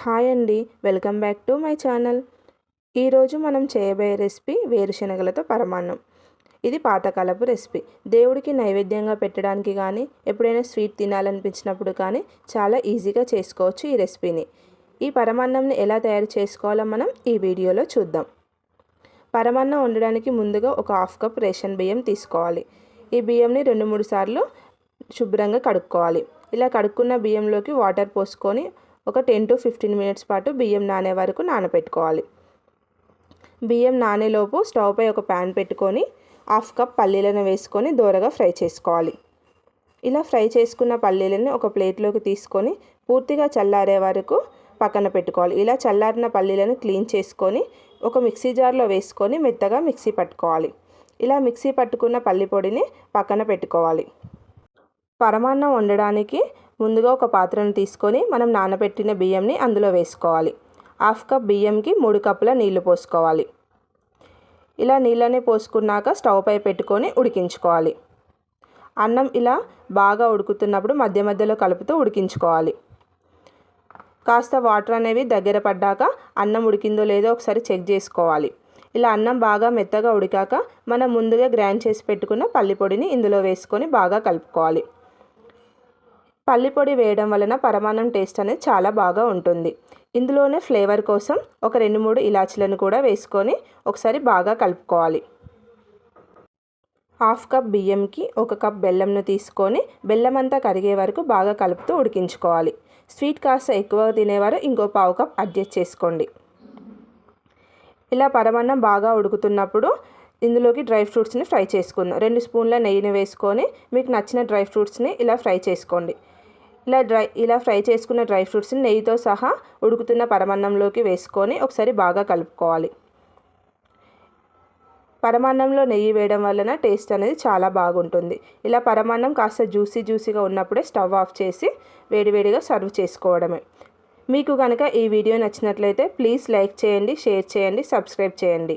Hi అండి welcome back to my channel. ఈరోజు మనం చేయబోయే రెసిపీ వేరుశనగలతో పరమాన్నం. ఇది పాతకాలపు రెసిపీ. దేవుడికి నైవేద్యంగా పెట్టడానికి కానీ ఎప్పుడైనా స్వీట్ తినాలనిపించినప్పుడు కానీ చాలా ఈజీగా చేసుకోవచ్చు ఈ రెసిపీని. ఈ పరమాన్నంని ఎలా తయారు చేసుకోవాలో మనం ఈ వీడియోలో చూద్దాం. పరమాన్నం వండడానికి ముందుగా ఒక హాఫ్ కప్ రేషన్ బియ్యం తీసుకోవాలి. ఈ బియ్యంని రెండు మూడు సార్లు శుభ్రంగా కడుక్కోవాలి. ఇలా కడుక్కున్న బియ్యంలోకి వాటర్ పోసుకొని ఒక టెన్ టు ఫిఫ్టీన్ మినిట్స్ పాటు బియ్యం నానే వరకు నానబెట్టుకోవాలి. బియ్యం నానేలోపు స్టవ్ పై ఒక ప్యాన్ పెట్టుకొని హాఫ్ కప్ పల్లీలను వేసుకొని దూరగా ఫ్రై చేసుకోవాలి. ఇలా ఫ్రై చేసుకున్న పల్లీలను ఒక ప్లేట్లోకి తీసుకొని పూర్తిగా చల్లారే వరకు పక్కన పెట్టుకోవాలి. ఇలా చల్లారిన పల్లీలను క్లీన్ చేసుకొని ఒక మిక్సీ జార్లో వేసుకొని మెత్తగా మిక్సీ పట్టుకోవాలి. ఇలా మిక్సీ పట్టుకున్న పల్లి పొడిని పక్కన పెట్టుకోవాలి. పరమాన్నం వండడానికి ముందుగా ఒక పాత్రను తీసుకొని మనం నానబెట్టిన బియ్యంని అందులో వేసుకోవాలి. హాఫ్ కప్ బియ్యంకి మూడు కప్పుల నీళ్ళు పోసుకోవాలి. ఇలా నీళ్ళని పోసుకున్నాక స్టవ్ పై పెట్టుకొని ఉడికించుకోవాలి. అన్నం ఇలా బాగా ఉడుకుతున్నప్పుడు మధ్య మధ్యలో కలుపుతూ ఉడికించుకోవాలి. కాస్త వాటర్ అనేవి దగ్గర పడ్డాక అన్నం ఉడికిందో లేదో ఒకసారి చెక్ చేసుకోవాలి. ఇలా అన్నం బాగా మెత్తగా ఉడికాక మనం ముందుగా గ్రైండ్ చేసి పెట్టుకున్న పల్లి పొడిని ఇందులో వేసుకొని బాగా కలుపుకోవాలి. పల్లిపొడి వేయడం వలన పరమాన్నం టేస్ట్ అనేది చాలా బాగా ఉంటుంది. ఇందులోనే ఫ్లేవర్ కోసం ఒక రెండు మూడు ఇలాచీలను కూడా వేసుకొని ఒకసారి బాగా కలుపుకోవాలి. హాఫ్ కప్ బియ్యంకి ఒక కప్ బెల్లంను తీసుకొని బెల్లం అంతా కరిగే వరకు బాగా కలుపుతూ ఉడికించుకోవాలి. స్వీట్ కాస్త ఎక్కువ తినేవారు ఇంకో పావు కప్ అడ్జస్ట్ చేసుకోండి. ఇలా పరమాన్నం బాగా ఉడుకుతున్నప్పుడు ఇందులోకి డ్రై ఫ్రూట్స్ని ఫ్రై చేసుకుందాం. రెండు స్పూన్ల నెయ్యిని వేసుకొని మీకు నచ్చిన డ్రై ఫ్రూట్స్ని ఇలా ఫ్రై చేసుకోండి. ఇలా డ్రై ఇలా ఫ్రై చేసుకున్న డ్రై ఫ్రూట్స్ని నెయ్యితో సహా ఉడుకుతున్న పరమాన్నంలోకి వేసుకొని ఒకసారి బాగా కలుపుకోవాలి. పరమాన్నంలో నెయ్యి వేయడం వలన టేస్ట్ అనేది చాలా బాగుంటుంది. ఇలా పరమాన్నం కాస్త జ్యూసీ జ్యూసీగా ఉన్నప్పుడే స్టవ్ ఆఫ్ చేసి వేడివేడిగా సర్వ్ చేసుకోవడమే. మీకు కనుక ఈ వీడియో నచ్చినట్లయితే ప్లీజ్ లైక్ చేయండి షేర్ చేయండి సబ్స్క్రైబ్ చేయండి.